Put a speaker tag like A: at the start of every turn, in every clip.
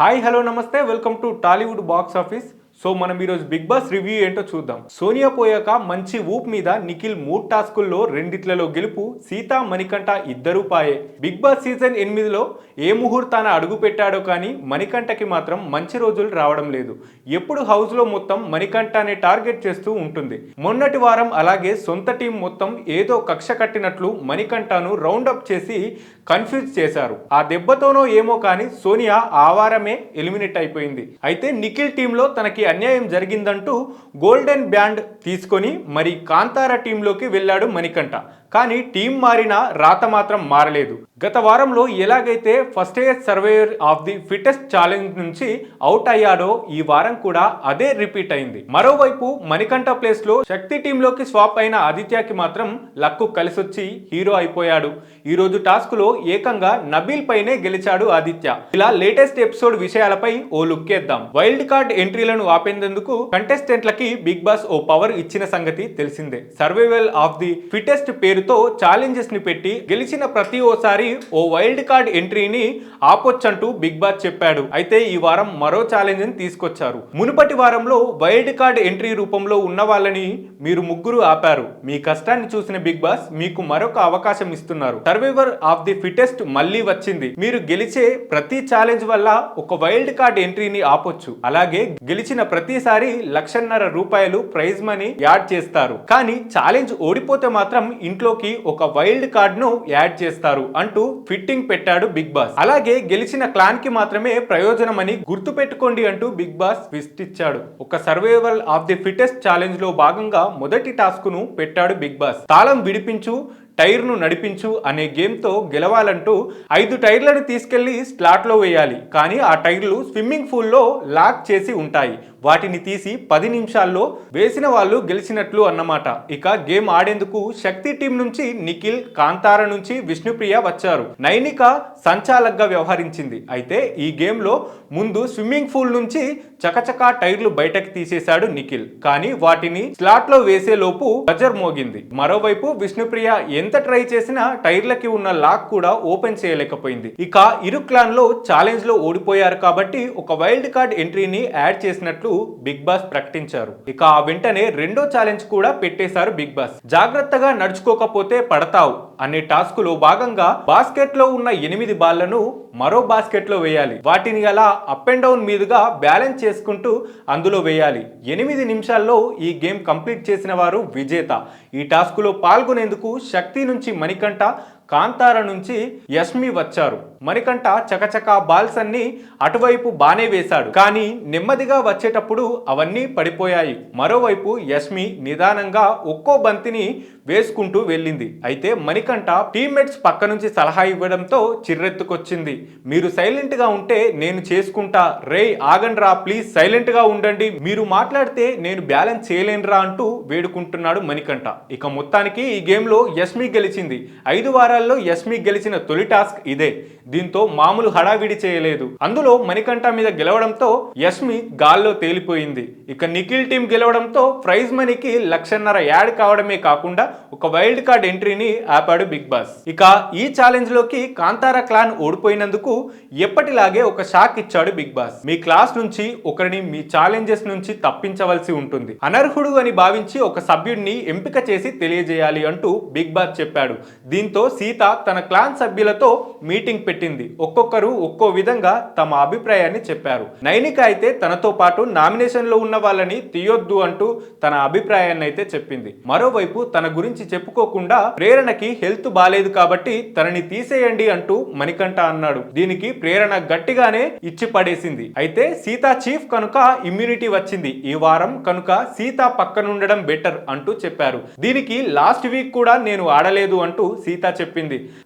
A: Hi hello namaste. Welcome to Tollywood box office. So మనం ఈరోజు Bigg Boss review ఏంటో చూద్దాం. సోనియా పోయాక మంచి ఊప్ మీద నిఖిల్ మూడు టాస్కుల్లో రెండిట్లలో గెలుపు సీత మణికంఠ ఇద్దరూ పాయే. బిగ్ బాస్ సీజన్ ఎనిమిదిలో ఏ ముహూర్తాన అడుగు పెట్టాడో కానీ మణికంఠకి మాత్రం మంచి రోజులు రావడం లేదు. ఎప్పుడు హౌస్లో మొత్తం మణికంఠనే టార్గెట్ చేస్తూ ఉంటుంది. మొన్నటి వారం అలాగే సొంత టీం మొత్తం ఏదో కక్ష కట్టినట్లు మణికంఠను రౌండప్ చేసి కన్ఫ్యూజ్ చేశారు. ఆ దెబ్బతోనో ఏమో కానీ సోనియా ఆ వారమే ఎలిమినేట్ అయిపోయింది. అయితే నిఖిల్ టీంలో తనకి అన్యాయం జరిగిందంటూ గోల్డెన్ బ్యాండ్ తీసుకొని మరి కాంతార టీంలోకి వెళ్ళాడు మణికంఠ. కానీ టీం మారిన రాత మాత్రం మారలేదు. గత వారంలో ఎలాగైతే first year survival of the fittest challenge నుంచి అవుట్ అయ్యాడో ఈ వారం కూడా అదే రిపీట్ అయింది. మరోవైపు మణికంఠ ప్లేస్లో శక్తి టీంలోకి స్వాప్ అయిన ఆదిత్యకి మాత్రం లక్కు కలిసొచ్చి హీరో అయిపోయాడు. ఈ రోజు టాస్క్లో ఏకంగా నబీల్ పైనే గెలిచాడు ఆదిత్య. ఇలా లేటెస్ట్ ఎపిసోడ్ విషయాలపై ఓ లుక్ వేద్దాం వైల్డ్ కార్డ్ ఎంట్రీలను ఆపేందుకు కంటెస్టెంట్లకి బిగ్ బాస్ ఓ పవర్ ఇచ్చిన సంగతి తెలిసిందే. సర్వైవల్ ఆఫ్ ది ఫిటెస్ట్ పేరుతో ఛాలెంజెస్ని పెట్టి గెలిచిన ప్రతి ఓసారి ఓ వైల్డ్ కార్డ్ ఎంట్రీని ఆపొచ్చంటూ బిగ్ బాస్ చెప్పాడు. అయితే ఈ వారం మరో ఛాలెంజ్ని తీసుకొచ్చారు. మునుపటి వారంలో వైల్డ్ కార్డ్ ఎంట్రీ రూపంలో ఉన్న వాళ్ళని మీరు ముగ్గురు ఆపారు. మీ కష్టాన్ని చూసిన బిగ్ బాస్ మీకు మరొక అవకాశం ఇస్తున్నారు. సర్వైవర్ ఆఫ్ ది ఫిటెస్ట్ మళ్ళీ వచ్చింది. మీరు గెలిచే ప్రతి ఛాలెంజ్ వల్ల ఒక వైల్డ్ కార్డ్ ఎంట్రీని ఆపొచ్చు. అలాగే గెలిచిన ప్రతిసారి లక్షన్నర రూపాయలు ప్రైజ్ మనీ యాడ్ చేస్తారు. కానీ ఛాలెంజ్ ఓడిపోతే మాత్రం ఇంట్లో ఇంట్లోకి ఒక వైల్డ్ కార్డ్ను యాడ్ చేస్తారు అంటూ ఫిట్టింగ్ పెట్టాడు బిగ్ బాస్. అలాగే గెలిచిన క్లాన్కి మాత్రమే ప్రయోజనమని గుర్తు పెట్టుకోండి అంటూ బిగ్ బాస్ ట్విస్ట్ ఇచ్చాడు. ఒక సర్వైవల్ ఆఫ్ ది ఫిటెస్ట్ ఛాలెంజ్లో భాగంగా మొదటి టాస్క్ను పెట్టాడు బిగ్ బాస్. తాళం విడిపించు టైర్ను నడిపించు అనే గేమ్తో గెలవాలంటూ ఐదు టైర్లను తీసుకెళ్ళి స్లాట్లో వేయాలి. కానీ ఆ టైర్లు స్విమ్మింగ్ పూల్లో లాక్ చేసి ఉంటాయి. వాటిని తీసి పది నిమిషాల్లో వేసిన వాళ్ళు గెలిచినట్లు అన్నమాట. ఇక గేమ్ ఆడేందుకు శక్తి టీం నుంచి నిఖిల్ కాంతార నుంచి విష్ణుప్రియ వచ్చారు. నైనిక సంచాలకగా వ్యవహరించింది. అయితే ఈ గేమ్లో ముందు స్విమ్మింగ్ పూల్ నుంచి చకచకా టైర్లు బయటకు తీసేశాడు నిఖిల్. కానీ వాటిని స్లాట్లో వేసే లోపు బజర్ మోగింది. మరోవైపు విష్ణుప్రియ ఎంత ట్రై చేసినా టైర్లకి ఉన్న లాక్ కూడా ఓపెన్ చేయలేకపోయింది. ఇక ఇరు క్లాన్లో ఛాలెంజ్లో ఓడిపోయారు కాబట్టి ఒక వైల్డ్ కార్డ్ ఎంట్రీని యాడ్ చేసినట్లు బిగ్ బాస్ ప్రకటించారు. ఇక ఆ వెంటనే రెండో ఛాలెంజ్ కూడా పెట్టేశారు బిగ్ బాస్. జాగ్రత్తగా నడుచుకోకపోతే పడతావు అనే టాస్క్లో భాగంగా బాస్కెట్లో ఉన్న ఎనిమిది బాళ్ళను మరో బాస్కెట్లో వేయాలి. వాటిని అలా అప్ అండ్ డౌన్ మీదుగా బ్యాలెన్స్ చేసుకుంటూ అందులో వేయాలి. ఎనిమిది నిమిషాల్లో ఈ గేమ్ కంప్లీట్ చేసిన వారు విజేత. ఈ టాస్క్లో పాల్గొనేందుకు శక్తి నుంచి మణికంఠ కాంతార నుంచి యష్మి వచ్చారు. మణికంఠ చకచకా బాల్స్ అన్ని అటువైపు బానే వేశాడు. కానీ నెమ్మదిగా వచ్చేటప్పుడు అవన్నీ పడిపోయాయి. మరోవైపు యష్మి నిదానంగా ఒక్కో బంతిని వేసుకుంటూ వెళ్ళింది. అయితే మణికంఠ టీమ్మేట్స్ పక్క నుంచి సలహా ఇవ్వడంతో చిర్రెత్తుకొచ్చింది. మీరు సైలెంట్గా ఉంటే నేను చేసుకుంటా. రే ఆగండ్రా ప్లీజ్ సైలెంట్గా ఉండండి. మీరు మాట్లాడితే నేను బ్యాలెన్స్ చేయలేనురా అంటూ వేడుకుంటున్నాడు మణికంఠ. ఇక మొత్తానికి ఈ గేమ్లో యష్మి గెలిచింది. ఐదు ఎన్నికలలో యష్మి గెలిచిన తొలి టాస్క్ ఇదే. దీంతో మామూలు హడావిడి చేయలేదు. అందులో మణికంఠ మీద గెలవడంతో యస్మి గాల్లో తేలిపోయింది. ఇక నిఖిల్ టీం గెలవడంతో ప్రైజ్ మనీకి లక్షన్నర యాడ్ కావడమే కాకుండా ఒక వైల్డ్ కార్డ్ ఎంట్రీని ఆపాడు బిగ్ బాస్. ఇక ఈ ఛాలెంజ్లోకి కాంతారా క్లాన్ ఓడిపోయినందుకు ఎప్పటిలాగే ఒక షాక్ ఇచ్చాడు బిగ్ బాస్. మీ క్లాస్ నుంచి ఒకరిని మీ ఛాలెంజెస్ నుంచి తప్పించవలసి ఉంటుంది. అనర్హుడు అని భావించి ఒక సభ్యుడిని ఎంపిక చేసి తెలియజేయాలి అంటూ బిగ్ బాస్ చెప్పాడు. దీంతో సీత తన క్లాన్ సభ్యులతో మీటింగ్ పెట్టింది. ఒక్కొక్కరు ఒక్కో విధంగా తమ అభిప్రాయాన్ని చెప్పారు. నైనిక అయితే తనతో పాటు నామినేషన్లో ఉన్న వాళ్ళని తీయొద్దు అంటూ తన అభిప్రాయాన్ని అయితే చెప్పింది. మరోవైపు తన గురించి చెప్పుకోకుండా ప్రేరణకి హెల్త్ బాలేదు కాబట్టి తనని తీసేయండి అంటూ మణికంఠ అన్నాడు. దీనికి ప్రేరణ గట్టిగానే ఇచ్చి పడేసింది. అయితే సీత చీఫ్ కనుక ఇమ్యూనిటీ వచ్చింది. ఈ వారం కనుక సీత పక్కనుండడం బెటర్ అంటూ చెప్పారు. దీనికి లాస్ట్ వీక్ కూడా నేను ఆడలేదు అంటూ సీత చెప్పింది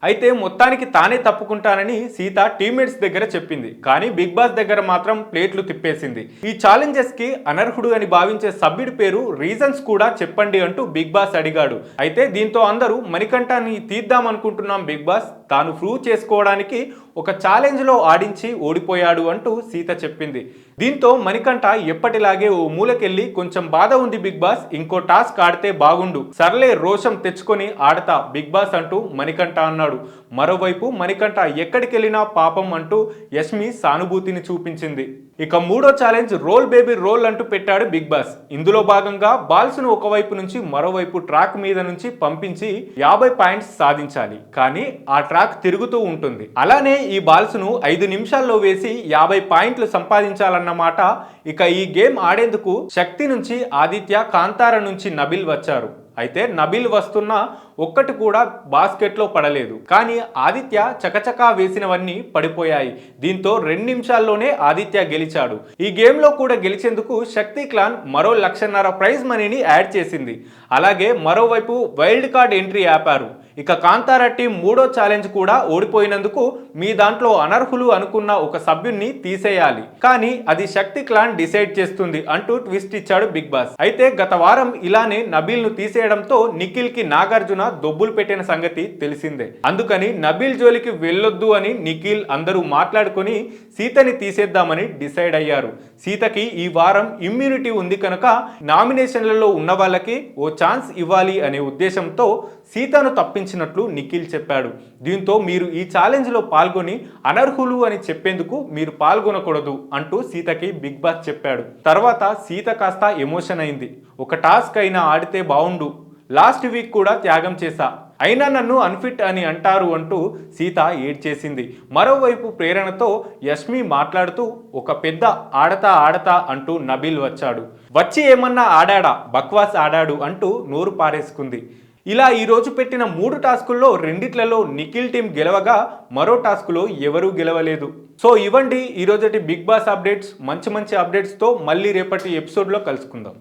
A: అయితే మొత్తానికి తానే తప్పుకుంటానని సీత టీమ్మేట్స్ దగ్గర చెప్పింది. కానీ బిగ్ బాస్ దగ్గర మాత్రం ప్లేట్లు తిప్పేసింది. ఈ ఛాలెంజెస్కి అనర్హుడు అని భావించే సభ్యుడి పేరు రీజన్స్ కూడా చెప్పండి అంటూ బిగ్ బాస్ అడిగాడు. అయితే దీంతో అందరూ మణికంఠాన్ని తీద్దాం అనుకుంటున్నాం బిగ్ బాస్. తాను ప్రూవ్ చేసుకోవడానికి ఒక ఛాలెంజ్లో ఆడించి ఓడిపోయాడు అంటూ సీత చెప్పింది. దీంతో మణికంఠ ఎప్పటిలాగే ఓ మూలకెళ్ళి కొంచెం బాధ ఉంది బిగ్ బాస్ ఇంకో టాస్క్ ఆడితే బాగుండు. సర్లే రోషం తెచ్చుకొని ఆడతా బిగ్ బాస్ అంటూ మణికంఠ అన్నాడు. మరోవైపు మణికంఠ ఎక్కడికెళ్ళినా పాపం అంటూ యష్మి సానుభూతిని చూపించింది. ఇక మూడో ఛాలెంజ్ రోల్ బేబీ రోల్ అంటూ పెట్టాడు బిగ్ బాస్. ఇందులో భాగంగా బాల్స్ను ఒకవైపు నుంచి మరోవైపు ట్రాక్ మీద నుంచి పంపించి యాభై పాయింట్స్ సాధించాలి. కానీ ఆ ట్రాక్ తిరుగుతూ ఉంటుంది. అలానే ఈ బాల్స్ను ఐదు నిమిషాల్లో వేసి యాభై పాయింట్లు సంపాదించాలన్నమాట. ఇక ఈ గేమ్ ఆడేందుకు శక్తి నుంచి ఆదిత్య కాంతార నుంచి నబిల్ వచ్చారు. అయితే నబిల్ వస్తున్న ఒక్కటి కూడా బాస్కెట్లో పడలేదు. కానీ ఆదిత్య చకచకా వేసినవన్నీ పడిపోయాయి. దీంతో రెండు నిమిషాల్లోనే ఆదిత్య గెలిచాడు. ఈ గేమ్లో కూడా గెలిచేందుకు శక్తి క్లాన్ మరో లక్షన్నర ప్రైజ్ మనీని యాడ్ చేసింది. అలాగే మరోవైపు వైల్డ్ కార్డ్ ఎంట్రీ ఆపారు. ఇక కాంతారెడ్డి మూడో ఛాలెంజ్ కూడా ఓడిపోయినందుకు మీ దాంట్లో అనర్హులు అనుకున్న ఒక సభ్యుణ్ణి తీసేయాలి. కానీ అది శక్తి క్లాన్ డిసైడ్ చేస్తుంది అంటూ ట్విస్ట్ ఇచ్చాడు బిగ్ బాస్. అయితే గత వారం ఇలానే నబీల్ను తీసేయడంతో నిఖిల్కి నాగార్జున దొబ్బులు పెట్టిన సంగతి తెలిసిందే. అందుకని నబీల్ జోలికి వెళ్ళొద్దు అని నిఖిల్ అందరూ మాట్లాడుకొని సీతని తీసేద్దామని డిసైడ్ అయ్యారు. సీతకి ఈ వారం ఇమ్యూనిటీ ఉంది కనుక నామినేషన్లలో ఉన్న వాళ్ళకి ఓ ఛాన్స్ ఇవ్వాలి అనే ఉద్దేశంతో సీతను తప్పించినట్లు నిఖిల్ చెప్పాడు. దీంతో మీరు ఈ ఛాలెంజ్లో పాల్గొని అనర్హులు అని చెప్పేందుకు మీరు పాల్గొనకూడదు అంటూ సీతకి బిగ్ బాస్ చెప్పాడు. తర్వాత సీత కాస్త ఎమోషన్ అయింది. ఒక టాస్క్ అయినా ఆడితే బావుండు. లాస్ట్ వీక్ కూడా త్యాగం చేశా. అయినా నన్ను అన్ఫిట్ అని అంటారు అంటూ సీత ఏడ్చేసింది. మరోవైపు ప్రేరణతో యష్మి మాట్లాడుతూ ఒక పెద్ద ఆడతా ఆడతా అంటూ నబీల్ వచ్చాడు. వచ్చి ఏమన్నా ఆడాడా? బక్వాస్ ఆడాడు అంటూ నోరు పారేసుకుంది. ఇలా ఈరోజు పెట్టిన మూడు టాస్కుల్లో రెండిట్లలో నిఖిల్ టీం గెలవగా మరో టాస్కులో ఎవరూ గెలవలేదు. సో ఇవ్వండి ఈరోజటి బిగ్ బాస్ అప్డేట్స్ మంచి మంచి అప్డేట్స్తో మళ్ళీ రేపటి ఎపిసోడ్లో కలుసుకుందాం.